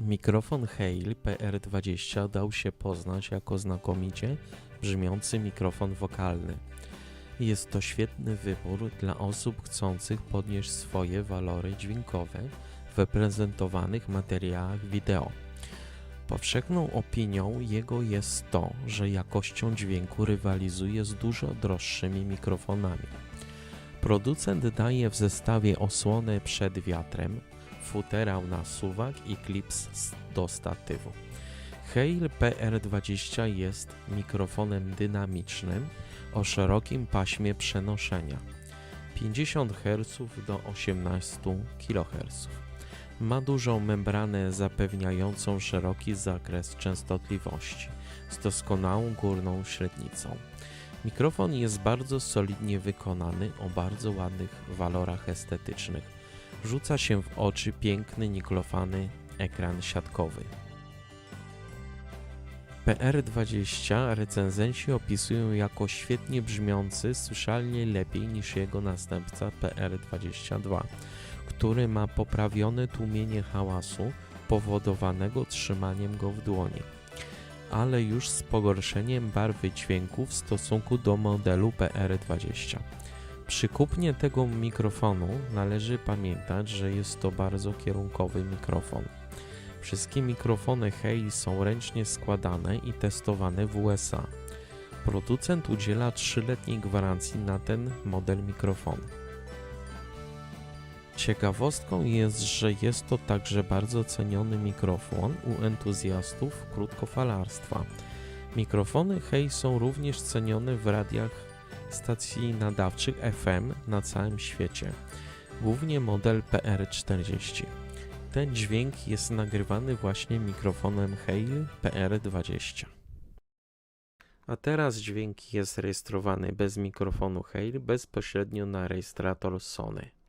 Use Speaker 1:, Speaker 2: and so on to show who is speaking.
Speaker 1: Mikrofon Hale PR20 dał się poznać jako znakomicie brzmiący mikrofon wokalny. Jest to świetny wybór dla osób chcących podnieść swoje walory dźwiękowe w reprezentowanych materiałach wideo. Powszechną opinią jego jest to, że jakością dźwięku rywalizuje z dużo droższymi mikrofonami. Producent daje w zestawie osłonę przed wiatrem, futerał na suwak i klips do statywu. Hale PR20 jest mikrofonem dynamicznym o szerokim paśmie przenoszenia 50 Hz do 18 kHz. Ma dużą membranę zapewniającą szeroki zakres częstotliwości z doskonałą górną średnicą. Mikrofon jest bardzo solidnie wykonany o bardzo ładnych walorach estetycznych. Rzuca się w oczy piękny niklofany ekran siatkowy. PR20 recenzenci opisują jako świetnie brzmiący, słyszalnie lepiej niż jego następca PR22, który ma poprawione tłumienie hałasu powodowanego trzymaniem go w dłoni, ale już z pogorszeniem barwy dźwięku w stosunku do modelu PR20. Przy kupnie tego mikrofonu należy pamiętać, że jest to bardzo kierunkowy mikrofon. Wszystkie mikrofony Hale są ręcznie składane i testowane w USA. Producent udziela 3-letniej gwarancji na ten model mikrofonu. Ciekawostką jest, że jest to także bardzo ceniony mikrofon u entuzjastów krótkofalarstwa. Mikrofony Hale są również cenione w radiach stacji nadawczych FM na całym świecie, głównie model PR40. Ten dźwięk jest nagrywany właśnie mikrofonem Hale PR20. A teraz dźwięk jest rejestrowany bez mikrofonu Hale bezpośrednio na rejestrator Sony.